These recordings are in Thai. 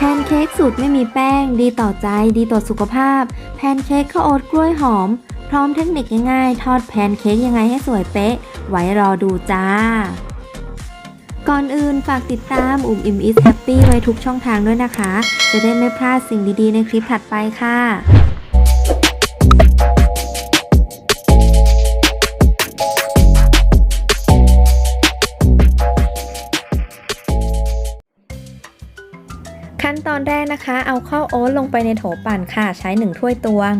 แพนเค้กสูตรไม่มีแป้ง ดีต่อใจ ดีต่อสุขภาพ แพนเค้กข้าวโอ๊ตกล้วยหอม พร้อมเทคนิคง่ายๆ ทอดแพนเค้กยังไงให้สวยเป๊ะ ไว้รอดูจ้า ก่อนอื่นฝากติดตามอุ่มอิ่มอิสแฮปปี้ไว้ทุกช่องทางด้วยนะคะ จะได้ไม่พลาดสิ่งดีๆในคลิปถัดไปค่ะ ขั้นตอนแรกนะคะ เอาข้าวโอ๊ตลงไปในโถปั่นค่ะ ใช้1ถ้วยตวง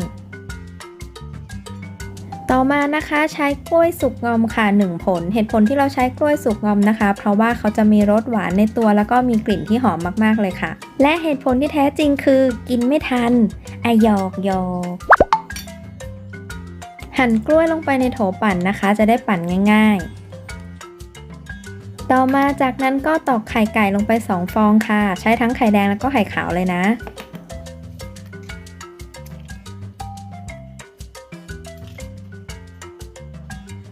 ต่อมานะคะใช้กล้วยสุกงอมค่ะ 1 ผล เหตุผลที่เราใช้กล้วยสุกงอมนะคะ เพราะว่าเขาจะมีรสหวานในตัวแล้วก็มีกลิ่นที่หอมมากๆเลยค่ะ และเหตุผลที่แท้จริงคือกินไม่ทันอายอกหยอกหั่นกล้วยลงไปในโถปั่นนะคะ จะได้ปั่นง่าย ๆ ต่อมาจากนั้นก็ตอกไข่ไก่ลงไป 2 ฟองค่ะ ใช้ทั้งไข่แดงแล้วก็ไข่ขาวเลยนะ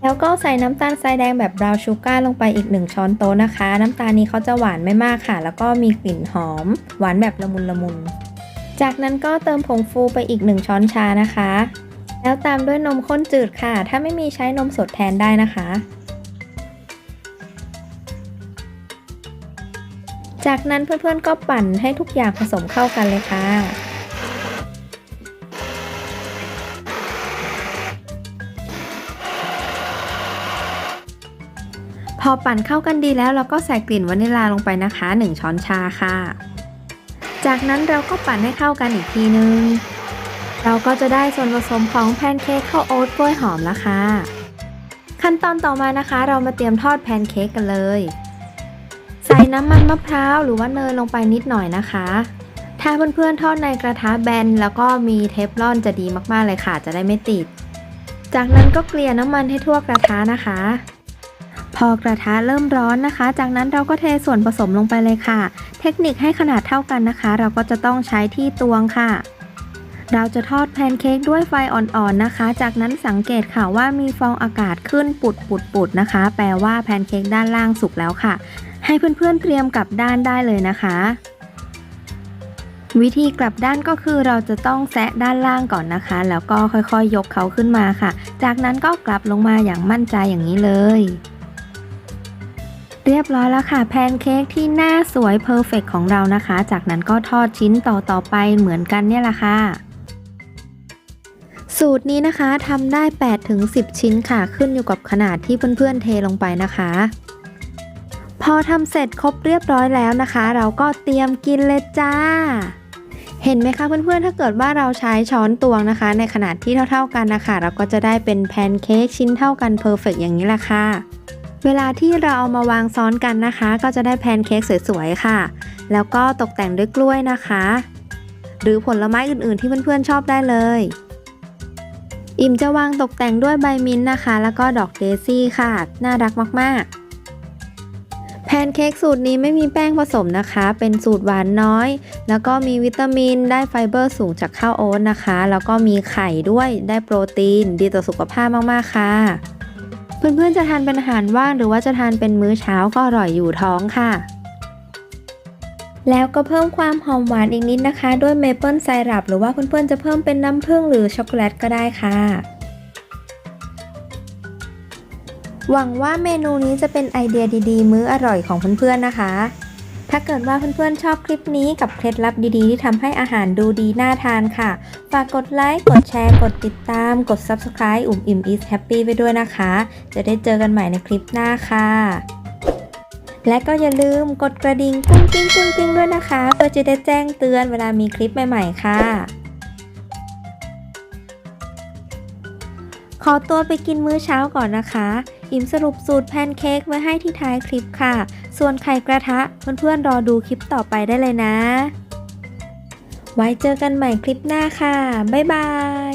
แล้วก็ใส่น้ำตาลทรายแดงแบบบราวชูการ์ลงไปอีก 1 ช้อนโต๊ะนะคะ น้ำตาลนี้เขาจะหวานไม่มากค่ะ แล้วก็มีกลิ่นหอม หวานแบบละมุนละมุน จากนั้นก็เติมผงฟูไปอีก 1 ช้อนชานะคะ แล้วตามด้วยนมข้นจืดค่ะ ถ้าไม่มีใช้นมสดแทนได้นะคะ จากนั้นเพื่อนๆก็ปั่นให้ทุกอย่างผสมเข้ากันเลยค่ะ พอปั่นเข้ากันดีแล้วเราก็ใส่กลิ่นวานิลลาลงไปนะคะ 1 ช้อนชาค่ะ จากนั้นเราก็ปั่นให้เข้ากันอีกทีนึง เราก็จะได้ส่วนผสมของแพนเค้กข้าวโอ๊ตกล้วยหอมแล้วค่ะ ขั้นตอนต่อมานะคะ เรามาเตรียมทอดแพนเค้กกันเลย ใส่น้ำมันมะพร้าวหรือว่าเนยลงไปนิดหน่อยนะคะ ถ้าเพื่อนๆทอดในกระทะแบนแล้วก็มีเทฟลอนจะดีมากๆเลยค่ะ จะได้ไม่ติด จากนั้นก็เกลี่ยน้ำมันให้ทั่วกระทะนะคะ พอกระทะเริ่มร้อนนะคะ จากนั้นเราก็เทส่วนผสมลงไปเลยค่ะ เทคนิคให้ขนาดเท่ากันนะคะ เราก็จะต้องใช้ที่ตวงค่ะเราจะทอดแพนเค้กด้วยไฟอ่อนๆนะคะ จากนั้นสังเกตค่ะว่ามีฟองอากาศขึ้นปุดๆๆนะคะ แปลว่าแพนเค้กด้านล่างสุกแล้วค่ะ ให้เพื่อนๆเตรียมกลับด้านได้เลยนะคะ วิธีกลับด้านก็คือเราจะต้องแซะด้านล่างก่อนนะคะ แล้วก็ค่อยๆยกเขาขึ้นมาค่ะ จากนั้นก็กลับลงมาอย่างมั่นใจอย่างนี้เลยเรียบร้อยแล้วค่ะแพนเค้กที่หน้าสวยเพอร์เฟกของเรานะคะ จากนั้นก็ทอดชิ้นต่อต่อๆไปเหมือนกันเนี่ยแหละค่ะ สูตรนี้นะคะทำได้ 8-10 ชิ้นค่ะ ขึ้นอยู่กับขนาดที่เพื่อนๆเทลงไปนะคะ พอทำเสร็จครบเรียบร้อยแล้วนะคะ เราก็เตรียมกินเลยจ้า เห็นไหมคะเพื่อนๆ ถ้าเกิดว่าเราใช้ช้อนตวงนะคะ ในขนาดที่เท่าๆกันนะคะ เราก็จะได้เป็นแพนเค้กชิ้นเท่ากันเพอร์เฟกอย่างนี้แหละค่ะเวลาที่เราเอามาวางซ้อนกันนะคะ ก็จะได้แพนเค้กสวยๆค่ะ แล้วก็ตกแต่งด้วยกล้วยนะคะ หรือผลไม้อื่นๆที่เพื่อนๆชอบได้เลย อิ่มจะวางตกแต่งด้วยใบมิ้นท์นะคะ แล้วก็ดอกเดซี่ค่ะ น่ารักมากๆ นเค้กสูตรนี้ไม่มีแป้งผสมนะคะ เป็นสูตรหวานน้อย แล้วก็มีวิตามินได้ไฟเบอร์สูงจากข้าวโอ๊ตนะคะ แล้วก็มีไข่ด้วยได้โปรตีน ดีต่อสุขภาพมาก ๆ ค่ะ เพื่อน ๆ จะทานเป็นอาหารว่างหรือว่าจะทานเป็นมื้อเช้าก็อร่อยอยู่ท้องค่ะ แล้วก็เพิ่มความหอมหวานอีกนิดนะคะ ด้วยเมเปิลไซรัปหรือว่าเพื่อนๆจะเพิ่มเป็นน้ำผึ้งหรือช็อกโกแลตก็ได้ค่ะ หวังว่าเมนูนี้จะเป็นไอเดียดีๆ มื้ออร่อยของเพื่อนๆนะคะ ถ้าเกิดว่าเพื่อนๆชอบคลิปนี้กับเคล็ดลับดีๆ ที่ทำให้อาหารดูดีน่าทานค่ะ ฝากกดไลค์ กดแชร์ กดติดตาม กด Subscribe อุ่มอิ่ม is happy ไปด้วยนะคะ จะได้เจอกันใหม่ในคลิปหน้าค่ะและก็อย่าลืมกดกระดิ่งกุ้งกิ้งกุ้งกิ้งด้วยนะคะ เพื่อจะได้แจ้งเตือนเวลามีคลิปใหม่ ๆ ค่ะ ขอตัวไปกินมื้อเช้าก่อนนะคะ อิมสรุปสูตรแพนเค้กไว้ให้ที่ท้ายคลิปค่ะ ส่วนไข่กระทะเพื่อนๆรอดูคลิปต่อไปได้เลยนะ ไว้เจอกันใหม่คลิปหน้าค่ะ บ๊ายบาย